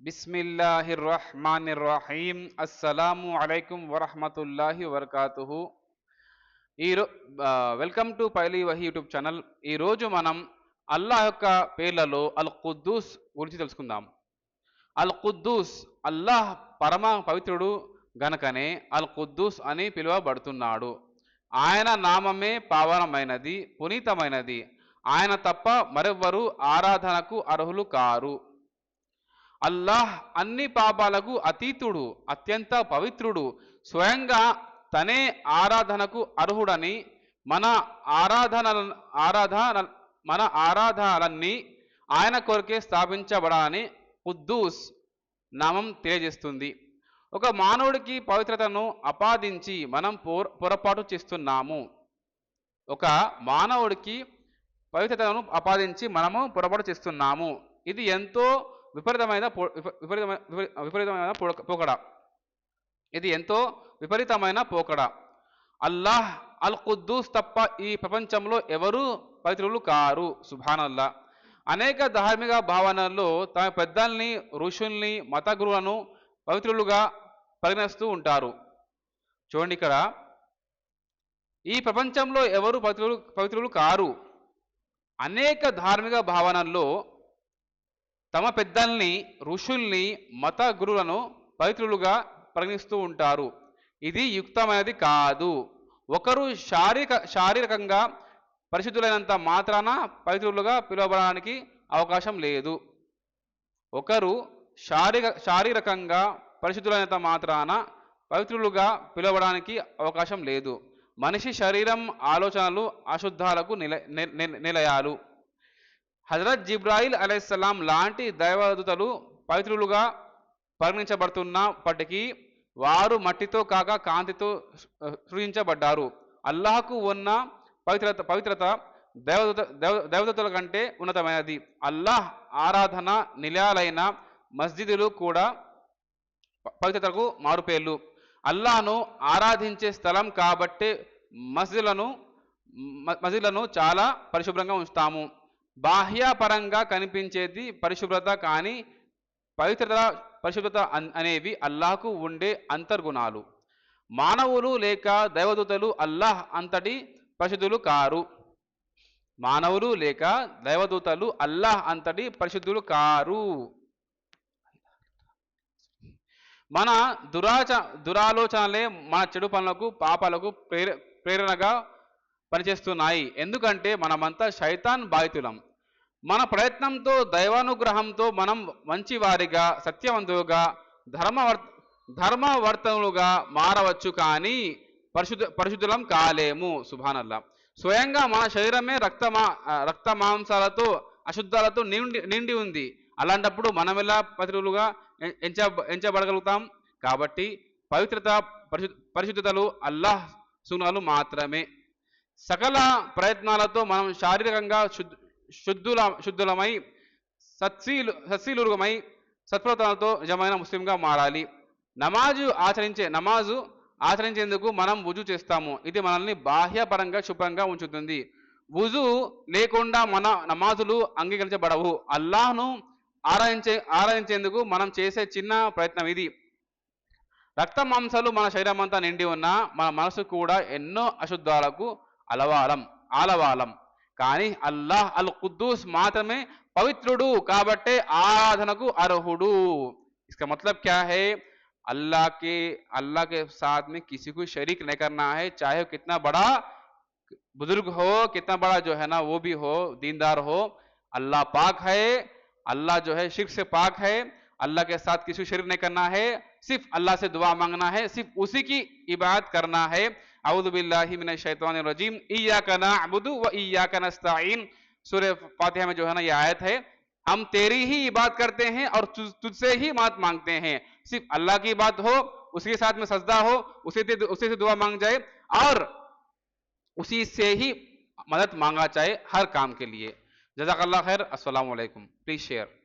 బిస్మిల్లాహిర్ రహమానిర్ రహీం అస్సలాము అలైకుం వరహమతుల్లాహి వబర్కాతుహు ఈరో వెల్కమ్ టు పైలీ వహీ యూట్యూబ్ ఛానల్. ఈరోజు మనం అల్లాహ్ యొక్క పేర్లలో అల్ ఖుద్దూస్ గురించి తెలుసుకుందాం. అల్ ఖుద్దూస్ అల్లాహ్ పరమ పవిత్రుడు గనకనే అల్ ఖుద్దూస్ అని పిలువబడుతున్నాడు. ఆయన నామమే పావనమైనది పునీతమైనది. ఆయన తప్ప మరెవ్వరూ ఆరాధనకు అర్హులు కారు. అల్లాహ్ అన్ని పాపాలకు అతీతుడు అత్యంత పవిత్రుడు. స్వయంగా తనే ఆరాధనకు అర్హుడని మన ఆరాధన ఆరాధన మన ఆరాధనలన్నీ ఆయన కొరకే స్థాపించబడాలని ఉద్దూస్ నామం తెలియజేస్తుంది. ఒక మానవుడికి పవిత్రతను అపాదించి మనం పొర పొరపాటు చేస్తున్నాము. ఒక మానవుడికి పవిత్రతను అపాదించి మనము పొరపాటు చేస్తున్నాము. ఇది ఎంతో విపరీతమైన పో- విపరీతమైన విపరీతమైన పోకడ. ఇది ఎంతో విపరీతమైన పోకడ. అల్లాహ్ అల్ ఖుద్దూస్ తప్ప ఈ ప్రపంచంలో ఎవరూ పవిత్రులు కారు. సుభానల్లా. అనేక ధార్మిక భావనల్లో తమ పెద్దల్ని ఋషుల్ని మత గురువులను పవిత్రులుగా పరిగణిస్తూ ఉంటారు. చూడండి ఇక్కడ. ఈ ప్రపంచంలో ఎవరు పవిత్రులు పవిత్రులు కారు? అనేక ధార్మిక భావనల్లో తమ పెద్దల్ని ఋషుల్ని మత గురువులను పవిత్రులుగా పరిగణిస్తూ ఉంటారు. ఇది యుక్తమైనది కాదు. ఒకరు శారీరక శారీరకంగా పరిశుద్ధులైనంత మాత్రాన పవిత్రులుగా పిలువబడడానికి అవకాశం లేదు. ఒకరు శారీర శారీరకంగా పరిశుద్ధులైనంత మాత్రాన పవిత్రులుగా పిలవడానికి అవకాశం లేదు. మనిషి శరీరం ఆలోచనలు అశుద్ధాలకు నిల నిలయాలు. హజరత్ జిబ్రాయిల్ అలైస్లాం లాంటి దైవదూతలు పవిత్రులుగా పరిగణించబడుతున్నప్పటికీ వారు మట్టితో కాక కాంతితో సృజించబడ్డారు. అల్లాహకు ఉన్న పవిత్రత పవిత్రత దేవదూత దేవ దేవదూతల కంటే ఉన్నతమైనది. అల్లాహ్ ఆరాధన నిలయాలైన మస్జిదులు కూడా పవిత్రతకు మారుపేర్లు. అల్లాను ఆరాధించే స్థలం కాబట్టే మస్జిదులను మ- మస్జిదులను చాలా పరిశుభ్రంగా ఉంచుతాము. బాహ్యపరంగా కనిపించేది పరిశుభ్రత కానీ పవిత్రత పరిశుభ్రత అనేవి అల్లాహకు ఉండే అంతర్గుణాలు. మానవులు లేక దైవదూతలు అల్లాహ్ అంతటి పరిశుద్ధులు కారు. మానవులు లేక దైవదూతలు అల్లాహ్ అంతటి పరిశుద్ధులు కారు. మన దురాచ దురాలోచనలే మన చెడు పనులకు పాపాలకు ప్రేర ప్రేరణగా పనిచేస్తున్నాయి. ఎందుకంటే మనమంతా శైతాన్ బాధితులం. మన ప్రయత్నంతో దైవానుగ్రహంతో మనం మంచివారిగా సత్యవంతులుగా ధర్మవర్ ధర్మవర్తనులుగా మారవచ్చు కానీ పరిశుద్ధ పరిశుద్ధులం కాలేము. సుభానల్లా. స్వయంగా మన శరీరమే రక్తమా రక్త మాంసాలతో అశుద్ధాలతో నిండి నిండి ఉంది. అలాంటప్పుడు మనం ఎలా పవిత్రులుగా ఎంచ ఎంచబడగలుగుతాం? కాబట్టి పవిత్రత పరిశు పరిశుద్ధతలు అల్లాహ్ సునాలు మాత్రమే. సకల ప్రయత్నాలతో మనం శారీరకంగా శుద్ధ శుద్ధుల శుద్ధులమై సత్శీలు సత్శీలుమై సత్ప్రవర్తనలతో నిజమైన ముస్లింగా మారాలి. నమాజు ఆచరించే నమాజు ఆచరించేందుకు మనం వుజు చేస్తాము. ఇది మనల్ని బాహ్యపరంగా శుభ్రంగా ఉంచుతుంది. వుజు లేకుండా మన నమాజులు అంగీకరించబడవు. అల్లాహ్ను ఆరాధించే ఆరాధించేందుకు మనం చేసే చిన్న ప్రయత్నం ఇది. రక్త మాంసాలు మన శరీరం అంతా నిండి ఉన్నా మన మనసు కూడా ఎన్నో అశుద్ధాలకు అలవాలం ఆలవాలం. కానీ అల్లాహ్ అల్ ఖుద్దూస్ మాత్రమే పవిత్రుడు కాబట్టే ఆరాధనకు అర్హుడు इसका मतलब क्या है अल्लाह के अल्लाह के साथ में किसी को शरीक नहीं करना है चाहे वो कितना बड़ा बुजुर्ग हो कितना बड़ा जो है ना वो भी हो दीनदार हो अल्लाह पाक है अल्लाह जो है शिर्क से पाक है अल्लाह के साथ किसी को शरीक नहीं करना है सिर्फ अल्लाह से दुआ मांगना है सिर्फ उसी की इबादत करना है व इय्याका नस्तईन। फातिहा में जो है ना, ये आयत है, हम तेरी ही इबादत करते हैं और तुझसे ही मात मांगते हैं। सिर्फ़ अल्लाह की बात हो उसके साथ में सजदा हो, उसी से उसी से दुआ मांग जाए और उसी से ही मदद मांगा चाहे हर काम के लिए। जजाकल्ला खैर वालेकुम प्लीज़ शेयर।